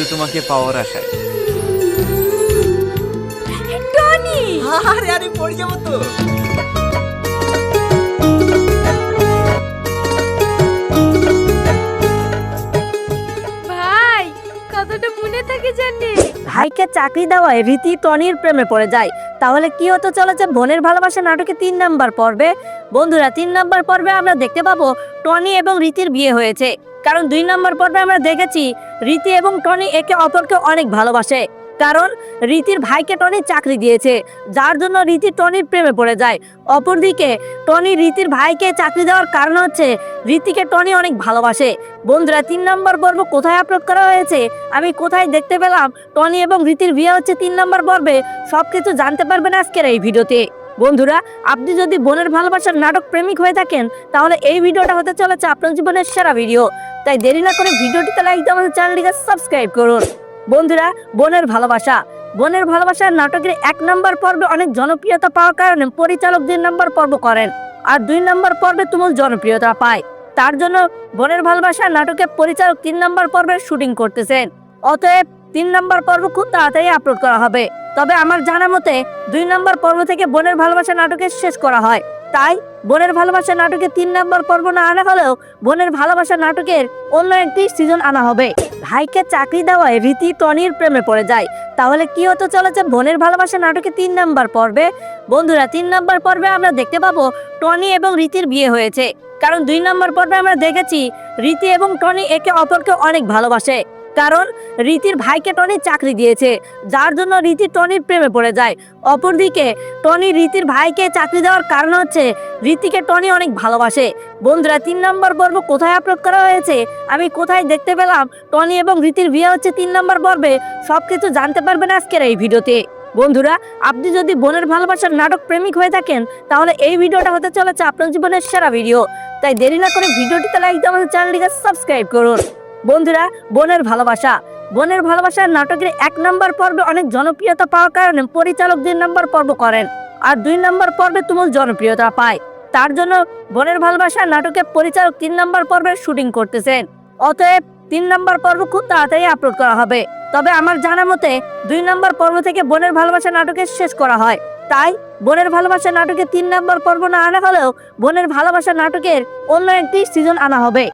শুধু তোমাকে পাওয়ার আশায়। টনি! আরে আরে পড়ে যাব তো। ভাই কতটা মনে থাকে জানি। ভাইকে চাকরি দেওয়ায় রীতি টনির প্রেমে পড়ে যায়। তাহলে কি হতে চলেছে? বোনের ভালোবাসা নাটকে তিন নাম্বার পর্বে? বন্ধুরা তিন নাম্বার পর্বে আমরা দেখতে পাবো টনি এবং রীতির বিয়ে হয়েছে। কারণ দুই নাম্বার পর্বে আমরা দেখেছি রীতি এবং টনি একে অপরকে অনেক ভালোবাসে, কারণ রীতির ভাইকে টনি চাকরি দিয়েছে, যার জন্য রীতি টনির প্রেমে পড়ে যায়। অপরদিকে, টনি রীতির ভাইকে চাকরি দেওয়ার কারণ হচ্ছে রীতিকে টনি অনেক ভালোবাসে। বন্ধুরা, তিন নম্বর পর্ব কোথায় আপলোড করা হয়েছে? আমি কোথায় দেখতে পেলাম? টনি এবং রীতির বিয়ে হচ্ছে তিন নম্বর পর্বে। সব কিছু জানতে পারবেন আজকের এই ভিডিওতে। বন্ধুরা, আপনি যদি বোনের ভালোবাসার নাটক প্রেমিক হয়ে থাকেন, তাহলে এই ভিডিওটা হতে চলেছে আপনার জীবনের সেরা ভিডিও। তাই দেরি না করে ভিডিওটিতে লাইক দিয়ে আমাদের চ্যানেলটিকে সাবস্ক্রাইব করুন। বন্ধুরা, বোনের ভালোবাসা। বোনের ভালোবাসার নাটকের এক নম্বর পর্বে অনেক জনপ্রিয়তা পাওয়ার কারণে পরিচালক দুই নম্বর পর্ব করেন আর দুই নম্বর পর্বে তুমুল জনপ্রিয়তা পায়। তার জন্য বোনের ভালোবাসা নাটকে পরিচালক তিন নম্বর পর্বের শুটিং করতেছেন। অতএব তিন নম্বর পর্ব খুব তাড়াতাড়ি আপলোড করা হবে। তবে আমার জানা মতে দুই নম্বর পর্ব থেকে বোনের ভালোবাসা নাটকে শেষ করা হয়। তাই বোনের ভালোবাসা নাটকে তিন নম্বর পর্ব না আনা হলেও বোনের ভালোবাসা নাটকের অন্য একটি সিজন আনা হবে। ভাইকে চাকরি দেওয়ায় রীতি টনির প্রেমে পড়ে যায়। তাহলে কি হতে চলেছে বোনের ভালোবাসা নাটকে তিন নম্বর পর্বে? বন্ধুরা, তিন নম্বর পর্বে আমরা দেখতে পাবো টনি এবং রীতির বিয়ে হয়েছে। কারণ দুই নম্বর পর্বে আমরা দেখেছি রীতি এবং টনি একে অপরকে অনেক ভালোবাসে। কারণ রীতির ভাইকে টনি চাকরি দিয়েছে, যার জন্য রীতি টনির প্রেমে পড়ে যায়। অপরদিকে, টনি রীতির ভাইকে চাকরি দেওয়ার কারণ হচ্ছে রীতিকে টনি অনেক ভালোবাসে। বন্ধুরা, তিন নম্বর পর্ব কোথায় আপলোড করা হয়েছে? আমি কোথায় দেখতে পেলাম? টনি এবং রীতির বিয়ে হচ্ছে তিন নম্বর পর্বে। সব কিছু জানতে পারবেন আজকের এই ভিডিওতে। বন্ধুরা, আপনি যদি বোনের ভালোবাসার নাটক প্রেমিক হয়ে থাকেন, তাহলে এই ভিডিওটা হতে চলেছে আপনার জীবনের সেরা ভিডিও। তাই দেরি না করে ভিডিওটিতে লাইক দিয়ে আমাদের চ্যানেলটিকে সাবস্ক্রাইব করুন। বন্ধুরা, বোনের ভালোবাসা। বোনের ভালোবাসার নাটকের এক নম্বর পর্বে অনেক জনপ্রিয়তা পাওয়ার কারণে পরিচালক দুই নম্বর পর্ব করেন আর দুই নম্বর পর্বে তুমুল জনপ্রিয়তা পায়। তার জন্য বোনের ভালোবাসা নাটকের পরিচালক তিন নম্বর পর্বের শুটিং করতেছেন। অতএব তিন নম্বর পর্ব খুব তাড়াতাড়ি আপলোড করা হবে। তবে আমার জানা মতে দুই নম্বর পর্ব থেকে বোনের ভালোবাসা নাটকের শেষ করা হয়। তাই বোনের ভালোবাসা নাটকের তিন নম্বর পর্ব না আনা হলেও বোনের ভালোবাসা নাটকের অন্য একটি সিজন আনা হবে।